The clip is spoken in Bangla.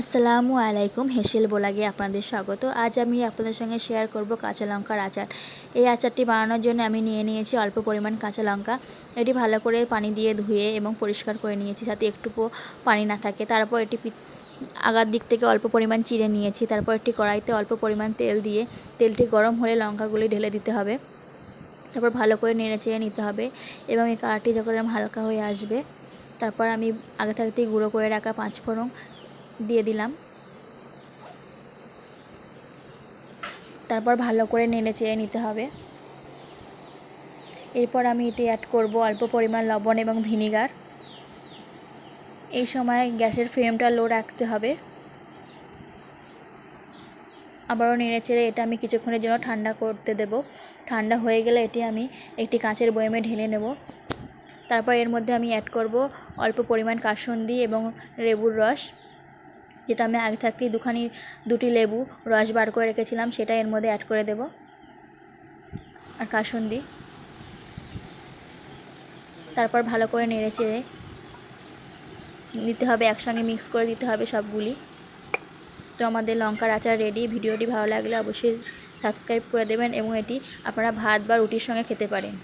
আসসালামু আলাইকুম, হেসেল বোলাগে আপনাদের স্বাগত। আজ আমি আপনাদের সঙ্গে শেয়ার করব কাঁচা লঙ্কার আচার। এই আচারটি বানানোর জন্য আমি নিয়ে নিয়েছি অল্প পরিমাণ কাঁচা লঙ্কা। এটি ভালো করে পানি দিয়ে ধুয়ে এবং পরিষ্কার করে নিয়েছি যাতে একটুকু পানি না থাকে। তারপর এটি আগার দিক থেকে অল্প পরিমাণ চিড়ে নিয়েছি। তারপর একটি কড়াইতে অল্প পরিমাণ তেল দিয়ে, তেলটি গরম হলে লঙ্কাগুলি ঢেলে দিতে হবে। তারপর ভালো করে নেড়ে চেড়ে নিতে হবে এবং এই কালারটি যখন হালকা হয়ে আসবে, তারপর আমি আগে থাকতেই গুঁড়ো করে রাখা পাঁচ ফোড়ন দিয়ে দিলাম। তারপর ভালো করে নেড়ে চেড়ে নিতে হবে। এরপর আমি এতে অ্যাড করব অল্প পরিমাণ লবণ এবং ভিনিগার। এই সময় গ্যাসের ফ্লেমটা লো রাখতে হবে। আবারও নেড়ে চেড়ে এটা আমি কিছুক্ষণের জন্য ঠান্ডা করতে দেব। ঠান্ডা হয়ে গেলে এটি আমি একটি কাঁচের বয়মে ঢেলে নেব। তারপর এর মধ্যে আমি অ্যাড করব অল্প পরিমাণ কাসুন্দি এবং লেবুর রস। যেটা আমি আগে থাকতেই দুখানি, দুটি লেবু, রস বার করে রেখেছিলাম, সেটা এর মধ্যে অ্যাড করে দেব। আর কাসুন্দি। তারপর ভালো করে নেড়ে চেড়ে দিতে হবে, একসঙ্গে মিক্স করে দিতে হবে সবগুলি। তো আমাদের লঙ্কার আচার রেডি ভিডিওটি ভালো লাগলে অবশ্যই সাবস্ক্রাইব করে দেবেন এবং এটি আপনারা ভাত বা রুটির সঙ্গে খেতে পারেন।